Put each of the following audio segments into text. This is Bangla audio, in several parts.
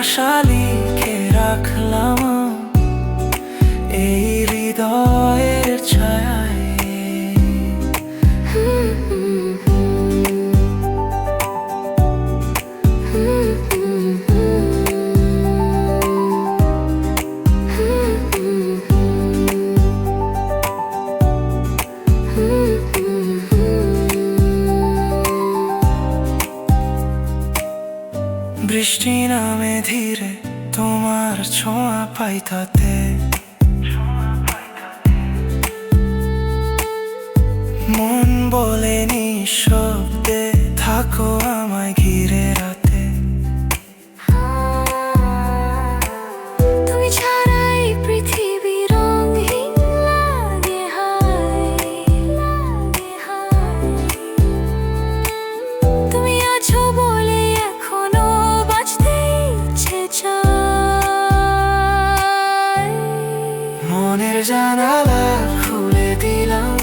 ভালোবাসা বৃষ্টি নামে ধীরে তোমার ছোঁয়া পাই তাতে। মন বলে নিঃশব্দে থাকো জানালা খুলে দিলাম।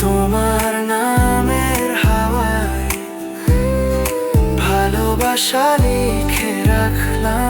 তোমার নামের হাওয়ায় ভালোবাসা লিখে রাখলাম।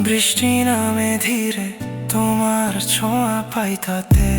বৃষ্টি নামে ধীরে তোমার ছোঁয়া পাই তাতে।